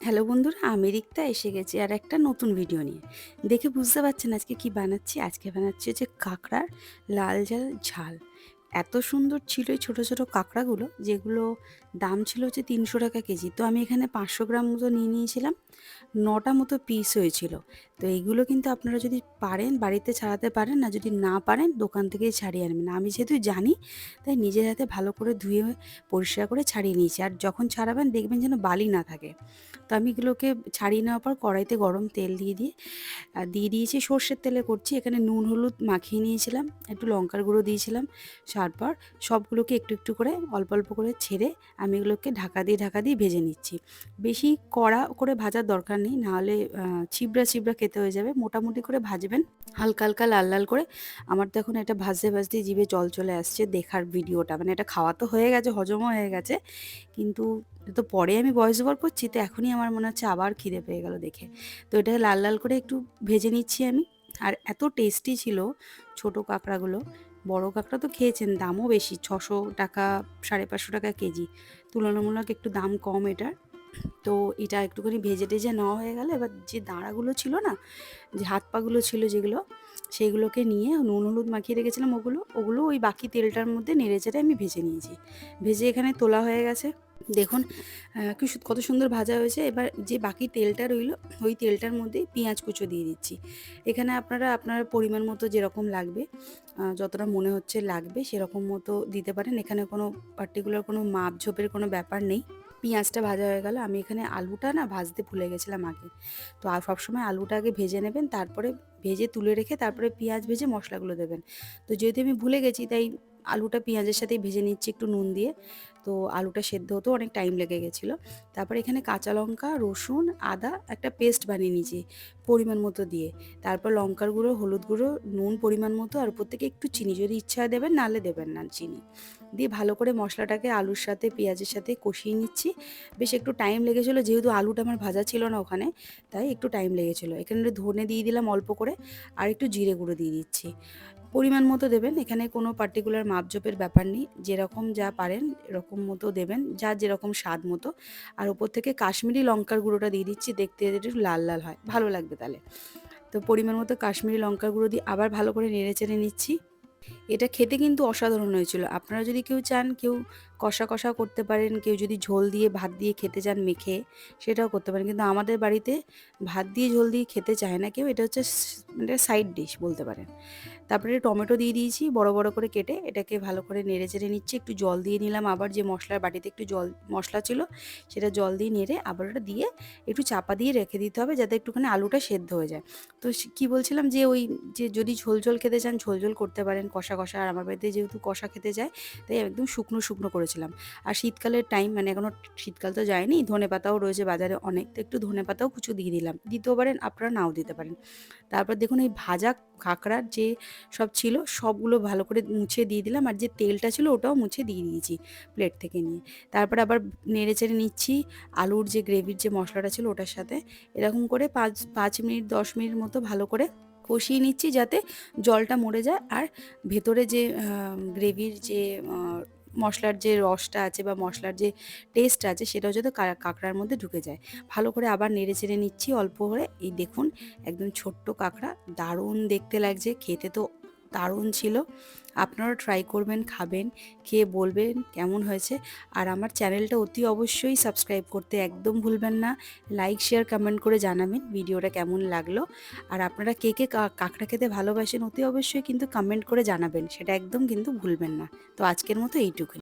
Hello বন্ধুরা, আমি রিক্তা, এসে গেছি আর একটা নতুন ভিডিও নিয়ে। দেখে বুঝতে পারছেন আজকে কি বানাচ্ছি? আজকে বানাচ্ছি যে কাঁকড়ার লাল জাল ঝাল। এত সুন্দর ছিল এই ছোটো ছোটো কাঁকড়াগুলো, যেগুলো দাম ছিল হচ্ছে তিনশো টাকা কেজি। তো আমি এখানে পাঁচশো গ্রাম মতো নিয়ে নিয়েছিলাম। নটা মতো পিস হয়েছিল। তো এইগুলো কিন্তু আপনারা যদি পারেন, বাড়িতে ছাড়াতে পারেন, না যদি না পারেন, দোকান থেকেই ছাড়িয়ে আনবেন। আমি যেহেতু জানি, তাই নিজের হাতে ভালো করে ধুয়ে, পরিষ্কার করে ছাড়িয়ে নিয়েছি। আর যখন ছাড়াবেন, দেখবেন যেন বালি না থাকে। তো আমি এগুলোকে ছাড়িয়ে নেওয়ার পর কড়াইতে গরম তেল দিয়ে দিয়ে দিয়ে দিয়েছি। সর্ষের তেলে করছি। এখানে নুন, হলুদ মাখিয়ে নিয়েছিলাম। একটু লঙ্কার গুঁড়ো দিয়েছিলাম। তারপর সবগুলোকে একটু একটু করে অল্প অল্প করে ছেড়ে আমি এগুলোকে ঢাকা দিয়ে ঢাকা দিয়ে ভেজে নিচ্ছি। বেশি কড়া করে ভাজার দরকার নেই, নাহলে ছিবড়া ছিবড়া খেতে হয়ে যাবে। মোটামুটি করে ভাজবেন, হালকা হালকা লাল লাল করে। আমার তো এখন এটা ভাজতে ভাজতে জিভে জল চলে আসছে দেখার ভিডিওটা। মানে এটা খাওয়া তো হয়ে গেছে, হজমও হয়ে গেছে। কিন্তু তো পরে আমি বয়স ওভার করছি, তো এখনই আমার মনে হচ্ছে আবার খিদে পেয়ে গেল দেখে। তো এটা লাল লাল করে একটু ভেজে নিচ্ছি আমি। আর এত টেস্টি ছিল ছোট কাঁকড়াগুলো বড় কাঁকড়া তো খেয়েছেন, দামও বেশি, ছশো টাকা, সাড়ে পাঁচশো টাকা কেজি। তুলনামূলক একটু দাম কম এটার। তো এটা একটুখানি ভেজে টেজে নেওয়া হয়ে গেলে এবার যে দাঁড়াগুলো ছিল না, যে হাত পাগুলো ছিল যেগুলো, সেইগুলোকে নিয়ে নুন হলুদ মাখিয়ে রেখেছিলাম ওগুলো ওগুলো ওই বাকি তেলটার মধ্যে নেড়ে চেড়ে আমি ভেজে নিয়েছি। ভেজে এখানে তোলা হয়ে গেছে। দেখুন কি কত সুন্দর ভাজা হয়েছে। এবার যে বাকি তেলটা রইল, ওই তেলটার মধ্যে পেঁয়াজ কুচো দিয়ে দিচ্ছি। এখানে আপনারা, আপনার পরিমাণ মতো যেরকম লাগবে যতটা মনে হচ্ছে লাগবে, সেরকম মতো দিতে পারেন। এখানে কোনো পার্টিকুলার কোনো মাপ ঝোপের কোনো ব্যাপার নেই। পেঁয়াজটা ভাজা হয়ে গেল। আমি এখানে আলুটা না ভাজতে ভুলে গেছিলাম আগে। তো আর সবসময় আলুটা আগে ভেজে নেবেন, তারপরে ভেজে তুলে রেখে তারপরে পেঁয়াজ ভেজে মশলাগুলো দেবেন। তো যেহেতু আমি ভুলে গেছি, তাই আলুটা পেঁয়াজের সাথেই ভেজে নিচ্ছি একটু নুন দিয়ে। তো আলুটা সেদ্ধ হতেও অনেক টাইম লেগে গেছিল। তারপর এখানে কাঁচা লঙ্কা, রসুন, আদা একটা পেস্ট বানিয়ে নিয়েছি পরিমাণ মতো দিয়ে। তারপর লঙ্কার গুঁড়ো, হলুদ গুঁড়ো, নুন পরিমাণ মতো আর উপর থেকে একটু চিনি। যদি ইচ্ছা দেবেন নাহলে দেবেন না চিনি। দিয়ে ভালো করে মশলাটাকে আলুর সাথে, পেঁয়াজের সাথে কষিয়ে নিচ্ছি। বেশ একটু টাইম লেগেছিলো, যেহেতু আলুটা আমার ভাজা ছিল না ওখানে, তাই একটু টাইম লেগেছিলো। এখানে ধনে দিয়ে দিলাম অল্প করে আর একটু জিরে গুঁড়ো দিয়ে দিচ্ছি। পরিমাণ মতো দেবেন। এখানে কোনো পার্টিকুলার মাপজোপের ব্যাপার নেই। যেরকম যা পারেন, এরকম মতো দেবেন, যা যেরকম স্বাদ মতো। আর ওপর থেকে কাশ্মীরি লঙ্কার গুঁড়োটা দিয়ে দিচ্ছি, দেখতে একটু লাল লাল হয়। ভালো লাগবে তাহলে। তো পরিমাণ মতো কাশ্মীরি লঙ্কার গুঁড়ো দিয়ে আবার ভালো করে নেড়ে চেড়ে নিচ্ছি। এটা খেতে কিন্তু অসাধারণ হয়েছিল। আপনারা যদি কেউ চান, কেউ কষা কষা করতে পারেন, কেউ যদি ঝোল দিয়ে ভাত দিয়ে খেতে চান মেখে, সেটাও করতে পারেন। কিন্তু আমাদের বাড়িতে ভাত দিয়ে ঝোল দিয়ে খেতে চায় না কেউ, এটা হচ্ছে মানে সাইড ডিশ বলতে পারেন। তারপরে টমেটো দিয়ে দিয়েছি, বড় বড় করে কেটে এটাকে ভালো করে নেড়ে চেড়ে নিচ্ছি, একটু জল দিয়ে নিলাম। আবার যে মশলার বাটিতে একটু জল, মশলা ছিল, সেটা জল দিয়ে নেড়ে আবার ওটা দিয়ে একটু চাপা দিয়ে রেখে দিতে হবে, যাতে একটুখানি আলুটা সেদ্ধ হয়ে যায়। তো কি বলছিলাম যে ওই, যে যদি ঝোল ঝোল খেতে চান, ঝোল ঝোল করতে পারেন কষা কষা। আর আমার বাড়িতে যেহেতু কষা খেতে যায় তাই একদম শুকনো শুকনো করেছিলাম। আর শীতকালের টাইম মানে এখনও শীতকাল তো যায়নি, ধনে পাতাও রয়েছে বাজারে অনেক, তো একটু ধনে পাতাও কিছু দিয়ে দিলাম। দিতেও পারেন, আপনারা নাও দিতে পারেন। তারপর দেখুন এই ভাজা কাঁকড়ার যে সব ছিল, সবগুলো ভালো করে মুছে দিয়ে দিলাম। আর যে তেলটা ছিল ওটাও মুছে দিয়ে দিয়েছি প্লেট থেকে নিয়ে। তারপর আবার নেড়ে চেড়ে নিচ্ছি আলুর যে গ্রেভির যে মশলাটা ছিল ওটার সাথে। এরকম করে পাঁচ পাঁচ মিনিট, দশ মিনিট মতো ভালো করে কষিয়ে নিচ্ছি যাতে জলটা মরে যায়। আর ভেতরে যে গ্রেভির যে মশলার যে রসটা আছে বা মশলার যে টেস্ট আছে, সেটাও যাতে কাঁকড়ার মধ্যে ঢুকে যায়। ভালো করে আবার নেড়ে চেড়ে নিচ্ছি অল্প করে। এই দেখুন, একদম ছোট্ট কাঁকড়া। দারুণ দেখতে লাগছে, খেতে তো দারুণ ছিল। আপনারা ট্রাই করবেন, খাবেন, খেয়ে বলবেন কেমন হয়েছে। আর আমার চ্যানেলটা অতি অবশ্যই সাবস্ক্রাইব করতে একদম ভুলবেন না। লাইক শেয়ার কমেন্ট করে জানাবেন ভিডিওটা কেমন লাগল। আর আপনারা কে কে কাঁকড়া খেতে ভালোবাসেন অতি অবশ্যই কিন্তু কমেন্ট করে জানাবেন। সেটা একদম কিন্তু ভুলবেন না। তো আজকের মতো এইটুকুই